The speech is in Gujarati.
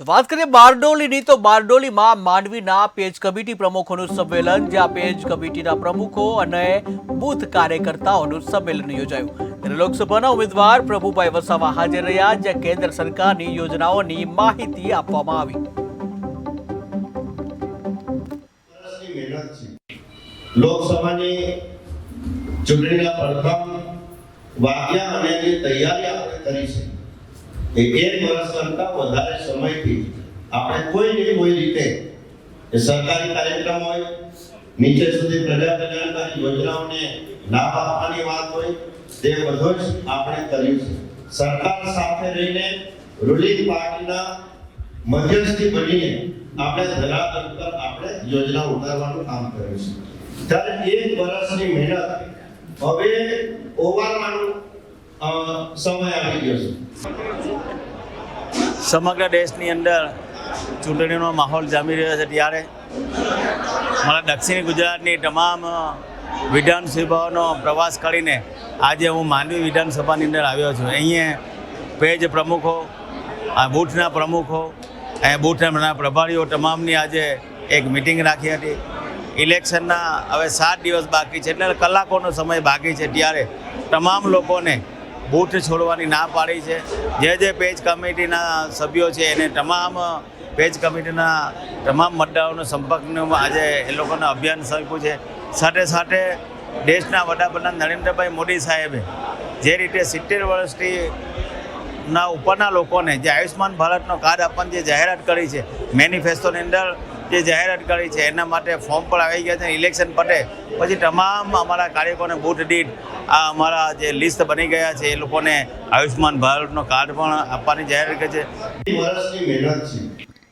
તો વાત કરીએ બારડોલીની, તો બારડોલીમાં માંડવીના પેજ કમિટી પ્રમુખોનું સંમેલન, જ્યાં પેજ કમિટીના પ્રમુખો અને બુથ કાર્યકર્તાઓનું સંમેલન યોજાયું. ત્યારે લોકસભાના ઉમેદવાર પ્રભુભાઈ વસાવા હાજર રહ્યા, જ્યાં કેન્દ્ર સરકારની યોજનાઓની માહિતી આપવામાં આવી. લોકસભાની ચૂંટણીના પ્રથમ વાગ્યા અને તૈયારી આપણે કરી છે એ એક વર્ષ કરતા વધારે સમયથી આપણે કોઈ ને કોઈ રીતે એ સરકારી કાર્યક્રમ હોય નીચે સુધી પ્રજા કલ્યાણકારી યોજનાઓને લાભ આપવાની વાત હોય તે બધો જ આપણે કર્યું છે. સરકાર સાથે રહીને રૂલિંગ પાર્ટીના મધ્યસ્થી બનીને આપણે ધરાતલ પર આપણે યોજના ઉતારવાનું કામ કર્યું છે. ત્યારે એક વર્ષની મહેનત હવે ઓવારવાનો અ, સમય આવી ગયો છે. સમગ્ર દેશની અંદર ચૂંટણીનો માહોલ જામી રહ્યો છે ત્યારે મારા દક્ષિણ ગુજરાતની તમામ વિધાનસભાનો પ્રવાસ કરીને આજે હું માંડવી વિધાનસભાની અંદર આવ્યો છું. અહીંયા પેજ પ્રમુખો, આ બૂથના પ્રમુખો અને બૂથના પ્રભારીઓ તમામની આજે એક મિટિંગ રાખી હતી. ઇલેક્શનના હવે સાત દિવસ બાકી છે, એટલે કલાકોનો સમય બાકી છે. ત્યારે તમામ લોકોને બૂથ છોડવાની ના પાડી છે. જે જે પેજ કમિટીના સભ્યો છે, એને તમામ પેજ કમિટીના તમામ મતદારોનો સંપર્કનો આજે એ લોકોને અભિયાન સોંપ્યું છે. સાથે સાથે દેશના વડાપ્રધાન નરેન્દ્રભાઈ મોદી સાહેબે જે રીતે સિત્તેર વર્ષથી ના ઉપરના લોકોને જે આયુષ્યમાન ભારતનો કાર્ડ આપવાની જે જાહેરાત કરી છે, મેનિફેસ્ટોની અંદર જે જાહેરાત કરી છે, એના માટે ફોર્મ પણ આવી ગયા છે. ઇલેક્શન પટે પછી તમામ અમારા કાર્યકરોને બૂથ દીઠ આ અમારા જે લિસ્ટ બની ગયા છે, એ લોકોને આયુષ્યમાન ભારતનો કાર્ડ પણ આપવાની જાહેરાત કરી છે.